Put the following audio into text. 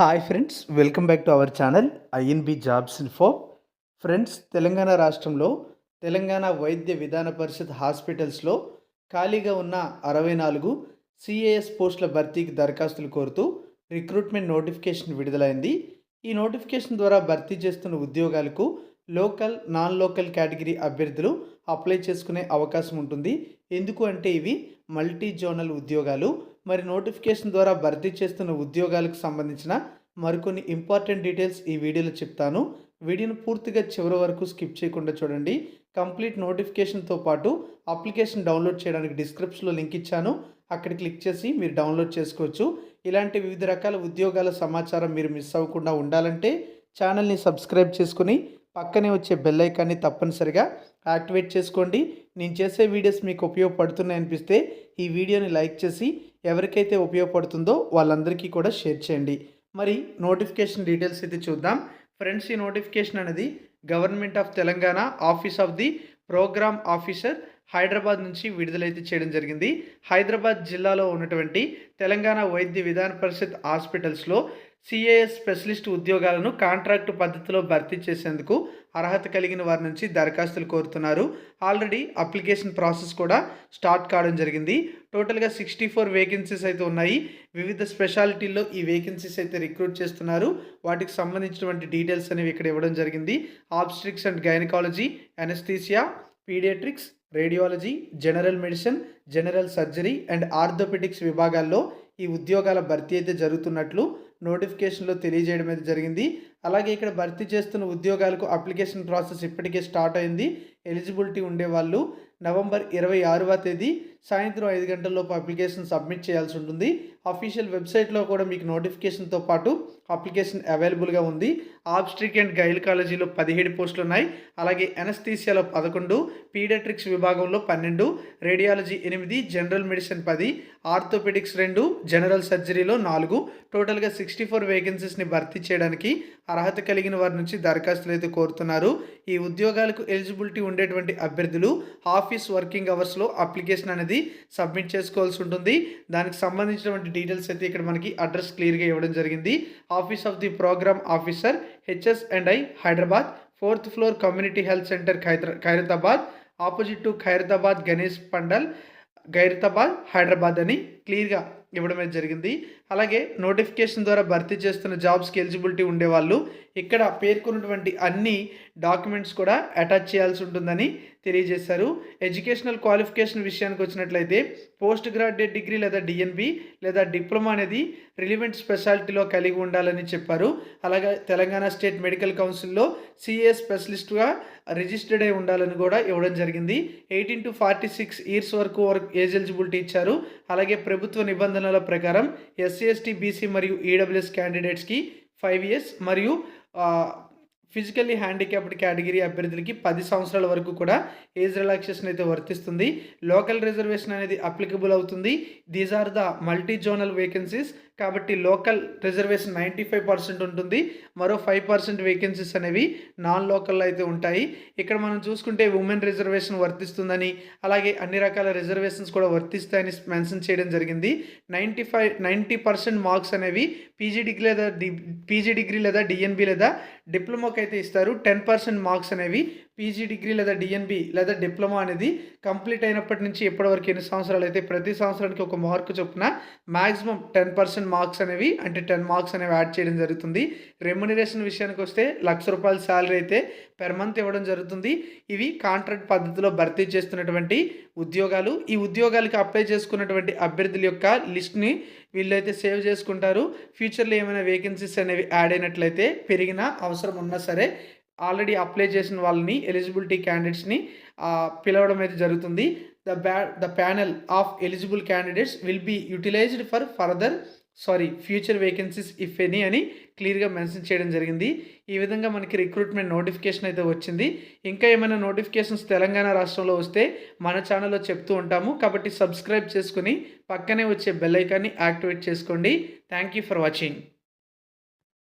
Hi friends welcome back to our channel INB jobs info friends Telangana రాష్ట్రంలో తెలంగాణ వైద్య విధాన పరిషత్ హాస్పిటల్స్లో ఖాళీగా ఉన్న అరవై నాలుగు సిఏఎస్ పోస్టుల భర్తీకి దరఖాస్తులు కోరుతూ రిక్రూట్మెంట్ నోటిఫికేషన్ విడుదలైంది. ఈ నోటిఫికేషన్ ద్వారా భర్తీ చేస్తున్న ఉద్యోగాలకు లోకల్ నాన్ లోకల్ కేటగిరీ అభ్యర్థులు అప్లై చేసుకునే అవకాశం ఉంటుంది. ఎందుకు అంటే ఇవి మల్టీ జోనల్ ఉద్యోగాలు. మరి నోటిఫికేషన్ ద్వారా భర్తీ చేస్తున్న ఉద్యోగాలకు సంబంధించిన మరికొన్ని ఇంపార్టెంట్ డీటెయిల్స్ ఈ వీడియోలో చెప్తాను. వీడియోను పూర్తిగా చివరి వరకు స్కిప్ చేయకుండా చూడండి. కంప్లీట్ నోటిఫికేషన్తో పాటు అప్లికేషన్ డౌన్లోడ్ చేయడానికి డిస్క్రిప్షన్లో లింక్ ఇచ్చాను. అక్కడ క్లిక్ చేసి మీరు డౌన్లోడ్ చేసుకోవచ్చు. ఇలాంటి వివిధ రకాల ఉద్యోగాల సమాచారం మీరు మిస్ అవ్వకుండా ఉండాలంటే ఛానల్ని సబ్స్క్రైబ్ చేసుకుని పక్కనే వచ్చే బెల్ ఐకాన్ని తప్పనిసరిగా యాక్టివేట్ చేసుకోండి. నేను చేసే వీడియోస్ మీకు ఉపయోగపడుతున్నాయి అనిపిస్తే ఈ వీడియోని లైక్ చేసి ఎవరికైతే ఉపయోగపడుతుందో వాళ్ళందరికీ కూడా షేర్ చేయండి. మరి నోటిఫికేషన్ డీటెయిల్స్ అయితే చూద్దాం. ఫ్రెండ్స్ ఈ నోటిఫికేషన్ అనేది government of Telangana office of the program officer Hyderabad నుంచి విడుదలైతే చేయడం జరిగింది. హైదరాబాద్ జిల్లాలో ఉన్నటువంటి తెలంగాణ వైద్య విధాన పరిషత్ హాస్పిటల్స్లో సిఏఎస్ స్పెషలిస్ట్ ఉద్యోగాలను కాంట్రాక్టు పద్ధతిలో భర్తీ చేసేందుకు అర్హత కలిగిన వారి నుంచి దరఖాస్తులు కోరుతున్నారు. ఆల్రెడీ అప్లికేషన్ ప్రాసెస్ కూడా స్టార్ట్ కావడం జరిగింది. టోటల్గా సిక్స్టీ ఫోర్ వేకెన్సీస్ అయితే ఉన్నాయి. వివిధ స్పెషాలిటీల్లో ఈ వేకెన్సీస్ అయితే రిక్రూట్ చేస్తున్నారు. వాటికి సంబంధించినటువంటి డీటెయిల్స్ అనేవి ఇక్కడ ఇవ్వడం జరిగింది. Obstetrics and gynaecology anaesthesia paediatrics radiology general medicine general surgery and orthopaedics విభాగాల్లో ఈ ఉద్యోగాల భర్తీ అయితే జరుగుతున్నట్లు నోటిఫికేషన్లో తెలియజేయడం అయితే జరిగింది. అలాగే ఇక్కడ భర్తీ చేస్తున్న ఉద్యోగాలకు అప్లికేషన్ ప్రాసెస్ ఇప్పటికే స్టార్ట్ అయింది. ఎలిజిబిలిటీ ఉండేవాళ్ళు నవంబర్ ఇరవై ఆరవ తేదీ సాయంత్రం ఐదు గంటల్లోపు అప్లికేషన్ సబ్మిట్ చేయాల్సి ఉంటుంది. అఫీషియల్ వెబ్సైట్లో కూడా మీకు నోటిఫికేషన్తో పాటు అప్లికేషన్ అవైలబుల్గా ఉంది. ఆబ్స్ట్రిక్ అండ్ గైల్ కాలేజీలో పదిహేడు పోస్టులు ఉన్నాయి. అలాగే ఎనస్థీసియాలో పదకొండు పీడియాట్రిక్స్ విభాగంలో పన్నెండు రేడియాలజీ ఎనిమిది జనరల్ మెడిసిన్ పది ఆర్థోపెడిక్స్ రెండు జనరల్ సర్జరీలో నాలుగు. టోటల్గా సిక్స్టీ ఫోర్ వేకెన్సీస్ని భర్తీ చేయడానికి అర్హత కలిగిన వారి నుంచి దరఖాస్తులు అయితే కోరుతున్నారు. ఈ ఉద్యోగాలకు ఎలిజిబిలిటీ ఉండేటువంటి అభ్యర్థులు ఆఫీస్ వర్కింగ్ అవర్స్లో అప్లికేషన్ అనేది సబ్మిట్ చేసుకోవాల్సి ఉంటుంది. దానికి సంబంధించినటువంటి డీటెయిల్స్ అయితే ఇక్కడ మనకి అడ్రస్ క్లియర్గా ఇవ్వడం జరిగింది. Office of the program officer HS and I Hyderabad fourth floor community health centre ఖైర Khairatabad opposite to Khairatabad Ganesh pandal Khairatabad Hyderabad అని క్లియర్గా ఇవ్వడం అనేది జరిగింది. అలాగే నోటిఫికేషన్ ద్వారా భర్తీ చేస్తున్న జాబ్స్కి ఎలిజిబిలిటీ ఉండేవాళ్ళు ఇక్కడ పేర్కొన్నటువంటి అన్ని డాక్యుమెంట్స్ కూడా అటాచ్ చేయాల్సి ఉంటుందని తెలియజేశారు. ఎడ్యుకేషనల్ క్వాలిఫికేషన్ విషయానికి వచ్చినట్లయితే పోస్ట్ గ్రాడ్యుయేట్ డిగ్రీ లేదా డిఎన్బి లేదా డిప్లొమా అనేది రిలివెంట్ స్పెషాలిటీలో కలిగి ఉండాలని చెప్పారు. అలాగే తెలంగాణ స్టేట్ మెడికల్ కౌన్సిల్లో సిఏ స్పెషలిస్ట్గా రిజిస్టర్డ్ అయి ఉండాలని కూడా ఇవ్వడం జరిగింది. Eighteen to forty six years వరకు వరకు ఏజ్ ఎలిజిబిలిటీ ఇచ్చారు. అలాగే ప్రభుత్వ నిబంధనల ప్రకారం ఎస్సీ ఎస్టీ బీసీ మరియు ఈడబ్ల్యూఎస్ క్యాండిడేట్స్కి ఫైవ్ ఇయర్స్ మరియు ఫిజికల్లీ హ్యాండిక్యాప్డ్ కేటగిరీ అభ్యర్థులకి పది సంవత్సరాల వరకు కూడా ఏజ్ రిలాక్సేషన్ అయితే వర్తిస్తుంది. లోకల్ రిజర్వేషన్ అనేది అప్లికబుల్ అవుతుంది. These are the multi zonal vacancies కాబట్టి local reservation ninety five percent ఉంటుంది. మరో ఫైవ్ పర్సెంట్ వేకెన్సీస్ అనేవి నాన్ లోకల్లో అయితే ఉంటాయి. ఇక్కడ మనం చూసుకుంటే ఉమెన్ రిజర్వేషన్ వర్తిస్తుందని అలాగే అన్ని రకాల రిజర్వేషన్స్ కూడా వర్తిస్తాయని మెన్షన్ చేయడం జరిగింది. Ninety five ninety percent marks అనేవి పీజీ డిగ్రీ లేదా డి పీజీ డిగ్రీ లేదా డిఎన్బి లేదా డిప్లొమాకి అయితే ఇస్తారు. టెన్ పర్సెంట్ మార్క్స్ అనేవి పీజీ డిగ్రీ లేదా డిఎన్బి లేదా డిప్లొమా అనేది కంప్లీట్ అయినప్పటి నుంచి ఇప్పటివరకు ఎన్ని సంవత్సరాలు అయితే ప్రతి సంవత్సరానికి ఒక మార్క్ చొప్పున మ్యాక్సిమం టెన్ పర్సెంట్ మార్క్స్ అనేవి అంటే టెన్ మార్క్స్ అనేవి యాడ్ చేయడం జరుగుతుంది. రెమ్యునరేషన్ విషయానికి వస్తే లక్ష రూపాయల శాలరీ అయితే పెర్ మంత్ ఇవ్వడం జరుగుతుంది. ఇవి కాంట్రాక్ట్ పద్ధతిలో భర్తీ చేస్తున్నటువంటి ఉద్యోగాలు. ఈ ఉద్యోగాలకి అప్లై చేసుకున్నటువంటి అభ్యర్థుల యొక్క లిస్ట్ని వీళ్ళైతే సేవ్ చేసుకుంటారు. ఫ్యూచర్లో ఏమైనా వేకెన్సీస్ అనేవి యాడ్ అయినట్లయితే పెరిగిన అవసరం ఉన్నా సరే ఆల్రెడీ అప్లై చేసిన వాళ్ళని ఎలిజిబిలిటీ క్యాండిడేట్స్ని పిలవడం అయితే జరుగుతుంది. ద బ్యా the panel of eligible candidates will be utilised for further sorry future vacancies if any అని క్లియర్గా మెన్షన్ చేయడం జరిగింది. ఈ విధంగా మనకి రిక్రూట్మెంట్ నోటిఫికేషన్ అయితే వచ్చింది. ఇంకా ఏమైనా నోటిఫికేషన్స్ తెలంగాణ రాష్ట్రంలో వస్తే మన ఛానల్లో చెప్తూ ఉంటాము. కాబట్టి సబ్స్క్రైబ్ చేసుకుని పక్కనే వచ్చే బెల్ ఐకాన్ని యాక్టివేట్ చేసుకోండి. Thank you for watching.